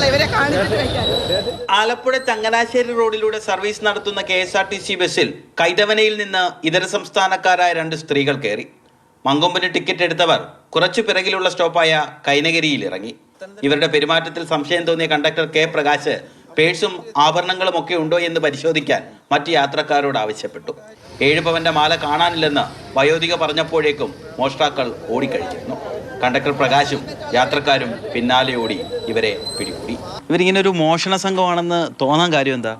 വെക്കാൻ ആലപ്പുഴ ചങ്ങനാശ്ശേരി റോഡിലൂടെ സർവീസ് നടത്തുന്ന K S R T C ബസ്സിൽ കൈതവനയിൽ നിന്ന് ഇതര സംസ്ഥാനക്കാരായ രണ്ട് സ്ത്രീകൾ കയറി. മങ്കൊമ്പിന് ടിക്കറ്റ് എടുത്തവർ കുറച്ചു പിറകിലുള്ള സ്റ്റോപ്പായ കൈനഗിരിയിൽ ഇറങ്ങി. ഇവരുടെ പെരുമാറ്റത്തിൽ സംശയം തോന്നിയ കണ്ടക്ടർ കെ പ്രകാശ് പേഴ്സും ആഭരണങ്ങളും ഒക്കെ ഉണ്ടോ എന്ന് പരിശോധിക്കാൻ മറ്റു യാത്രക്കാരോട് ആവശ്യപ്പെട്ടു. ഏഴ് പവന്റെ മാല കാണാനില്ലെന്ന് വയോധിക പറഞ്ഞപ്പോഴേക്കും മോഷ്ടാക്കൾ ഓടിക്കഴിഞ്ഞിരുന്നു കണ്ടക്ടർ പ്രകാശും യാത്രക്കാരും പിന്നാലെ ഓടി ഇവരെ പിടികൂടി. ഇവരിങ്ങനെ ഒരു മോഷണ സംഘമാണെന്ന് തോന്നാൻ കാര്യം എന്താ?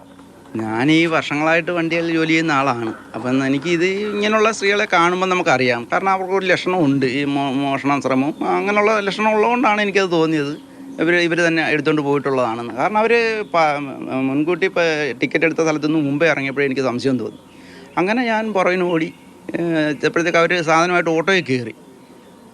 ഞാൻ ഈ വർഷങ്ങളായിട്ട് വണ്ടികളിൽ ജോലി ചെയ്യുന്ന ആളാണ്. അപ്പം എനിക്ക് ഇത് ഇങ്ങനെയുള്ള സ്ത്രീകളെ കാണുമ്പോൾ നമുക്കറിയാം. കാരണം അവർക്ക് ഒരു ലക്ഷണമുണ്ട് ഈ മോ മോഷണ ശ്രമം. അങ്ങനെയുള്ള ലക്ഷണം ഉള്ളതുകൊണ്ടാണ് എനിക്കത് തോന്നിയത്. ഇവർ ഇവർ തന്നെ എടുത്തുകൊണ്ട് പോയിട്ടുള്ളതാണെന്ന്. കാരണം അവർ മുൻകൂട്ടി ടിക്കറ്റ് എടുത്ത സ്ഥലത്തു നിന്ന് മുമ്പേ ഇറങ്ങിയപ്പോഴേ എനിക്ക് സംശയം തോന്നി. അങ്ങനെ ഞാൻ പുറകിന് ഓടി എപ്പോഴത്തേക്ക് അവർ സാധനമായിട്ട് ഓട്ടോയിൽ കയറി.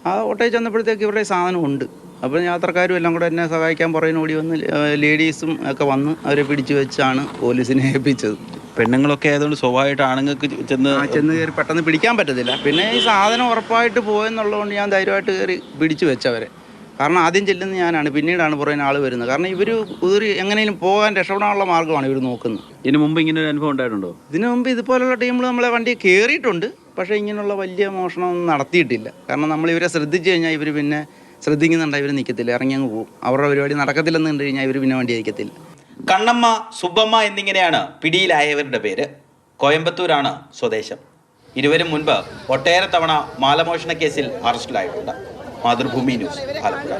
ആ ഓട്ടോയിൽ ചെന്നപ്പോഴത്തേക്ക് ഇവരുടെ സാധനം ഉണ്ട്. അപ്പോൾ യാത്രക്കാരും എല്ലാം കൂടെ എന്നെ സഹായിക്കാൻ പുറകിന് ഓടി വന്ന് ലേഡീസും ഒക്കെ വന്ന് അവരെ പിടിച്ചു വെച്ചാണ് പോലീസിനെ ഏൽപ്പിച്ചത്. പെണ്ണുങ്ങളൊക്കെ ആയതുകൊണ്ട് സ്വാഭാവികമായിട്ട് ആണുങ്ങൾക്ക് ചെന്ന് ചെന്ന് കയറി പെട്ടെന്ന് പിടിക്കാൻ പറ്റത്തില്ല. പിന്നെ ഈ സാധനം ഉറപ്പായിട്ട് പോയെന്നുള്ളതുകൊണ്ട് ഞാൻ ധൈര്യമായിട്ട് കയറി പിടിച്ചു വെച്ചവരെ. കാരണം ആദ്യം ചെല്ലുന്ന ഞാനാണ് പിന്നീടാണ് പുറകിന് ആൾ വരുന്നത്. കാരണം ഇവർ കുതിരി എങ്ങനെയും പോകാൻ രക്ഷപ്പെടാനുള്ള മാർഗമാണ് ഇവർ നോക്കുന്നത്. ഇതിനു മുമ്പ് ഇങ്ങനെ ഒരു അനുഭവം ഉണ്ടായിട്ടുണ്ടോ? ഇതിനു മുമ്പ് ഇതുപോലുള്ള ടീമുകൾ നമ്മളെ വണ്ടി കയറിയിട്ടുണ്ട്. പക്ഷേ ഇങ്ങനെയുള്ള വലിയ മോഷണമൊന്നും നടത്തിയിട്ടില്ല. കാരണം നമ്മൾ ഇവരെ ശ്രദ്ധിച്ചു കഴിഞ്ഞാൽ ഇവർ പിന്നെ ശ്രദ്ധിക്കുന്നുണ്ട് ഇവർ നിൽക്കത്തില്ല ഇറങ്ങി അങ്ങ് പോകും. അവരുടെ പരിപാടി നടക്കത്തില്ലെന്ന് കണ്ടു കഴിഞ്ഞാൽ ഇവർ പിന്നെ വണ്ടി അയക്കത്തില്ല കണ്ണമ്മ സുബ്ബമ്മ എന്നിങ്ങനെയാണ് പിടിയിലായവരുടെ പേര്. കോയമ്പത്തൂരാണ് സ്വദേശം. ഇരുവരും മുൻപ് ഒട്ടേറെ തവണ മാലമോഷണ കേസിൽ അറസ്റ്റിലായിട്ടുണ്ട്. മാതൃഭൂമി ന്യൂസ് ആലപ്പുഴ.